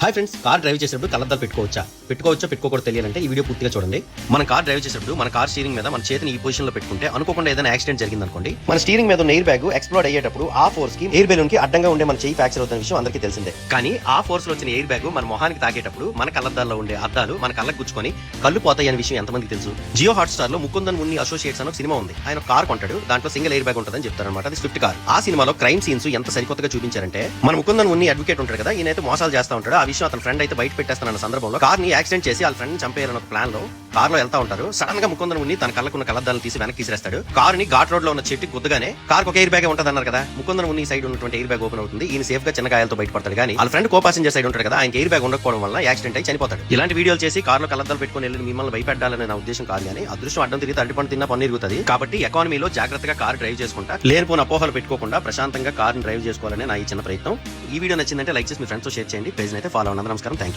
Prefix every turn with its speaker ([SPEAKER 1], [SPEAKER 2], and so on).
[SPEAKER 1] Hi friends car drive చేసేటప్పుడు కళ్ళద్దాలు పెట్టుకోవచ్చా? పెట్టుకోవచ్చా పెట్టుకోకూడదు తెలియాలంటే ఈ వీడియో పూర్తిగా చూడండి. మన కార్ డ్రైవ్ చేసేటప్పుడు మన కార్ స్టీరింగ్ మీద మన చేతిని ఈ పొజిషన్లో పెట్టుకుంటే అనుకోకుండా ఏదైనా యాక్సిడెంట్ జరిగింది అనుకోండి మన స్టీరింగ్ మీద ఎయిర్ బ్యాగ్ ఎక్స్ప్లోడ్ అయ్యేటప్పుడు ఆ ఫోర్స్కి ఎయిర్ బెలూన్కి అడ్డంగా ఉండే మన చేయి ఫ్రాక్చర్ అవుతున్న విషయం అందరికీ తెలిసిందే. కానీ ఆ ఫోర్స్లో వచ్చిన ఎయిర్ బ్యాగ్ మన మొహానికి తాకేటప్పుడు మన కళ్ళద్దాల్లో ఉండే అద్దాలు మన కళ్ళకు గుచ్చుకొని కళ్ళు పోతాయి అనే విషయం ఎంతమందికి తెలుసు? జియో హాట్ స్టార్లో ముకుందన్ మున్ని అసోసియేట్స్ అని ఒక సినిమా ఉంది. ఆయన కార్ కొంటాడు దాంట్లో సింగిల్ ఎయిర్ బ్యాగ్ ఉంటుందని చెప్తారు అనమాట అది స్విఫ్ట్ కార్. ఆ సినిమాలో క్రైమ్ సీన్స్ ఎంత సరికొత్తగా చూపించారంటే మన ముకుందన్ మున్ని అడ్వకేట్ ఉంటాడు కదా ఈయన అయితే మోసాలు చేస్తా ఉంటాడు విషయం అతని ఫ్రెండ్ అయితే బయట పెట్టేస్తానన్న సందర్భంలో కార్ని యాక్సిడెంట్ చేసి వాళ్ళ ఫ్రెండ్ చంపేయాలన్న ప్లాన్లో కార్లో వెళ్తా ఉంటారు. సడన్గా ముకుందన్ ఉన్ని తన కళ్ళకున్న కళ్ళద్దాలను తీసి వెనక్కి తీసేస్తాడు. కార్ని ఘాట్ రోడ్లో ఉన్న చెట్టు గుద్దగానే కార్ ఒక ఎయిర్ బ్యాగ్ ఉంటుంది అన్నారు కదా. ముకుందన్ మున్ని సైడ్ ఉన్నటువంటి ఎయిర్ బ్యాగ్ ఓపెన్ అవుతుంది. ఈయన సేఫ్గా చిన్న గాయాలతో బయటపడతాడు కానీ వాళ్ళ ఫ్రెండ్ కో పాసెంజర్ సైడ్ ఉంటాడు కదా ఆయన ఎయిర్ బ్యాగ్ ఉండకపోవడం వల్ల యాక్సిడెంట్ అయి చనిపోతాడు. ఇలాంటి వీడియోలు చేసి కార్లో కళ్ళద్దాలు పెట్టుకుని వెళ్ళి మిమ్మల్ని భయపెట్టాలనే నా ఉద్దేశం కాదు కానీ అదృష్టం అడ్డం తిరిగి అడ్డుపండు తిన్న పని ఇరుగుతుంది. కాబట్టి ఎకానమీలో జాగ్రత్తగా కార్ డ్రైవ్ చేసుకుంటా. లేనిపోయిన అపోహలు పెట్టుకోకుండా ప్రశాంతంగా కార్ డ్రైవ్ చేసుకోవాలనే నా ఈ చిన్న ప్రయత్నం. ఈ వీడియో నచ్చిందంటే లైక్ చేసి మీ ఫ్రెండ్స్ షేర్ చేయండి. పేజ్ అయితే ఫాలో అవ్వండి. నమస్కారం. Thank you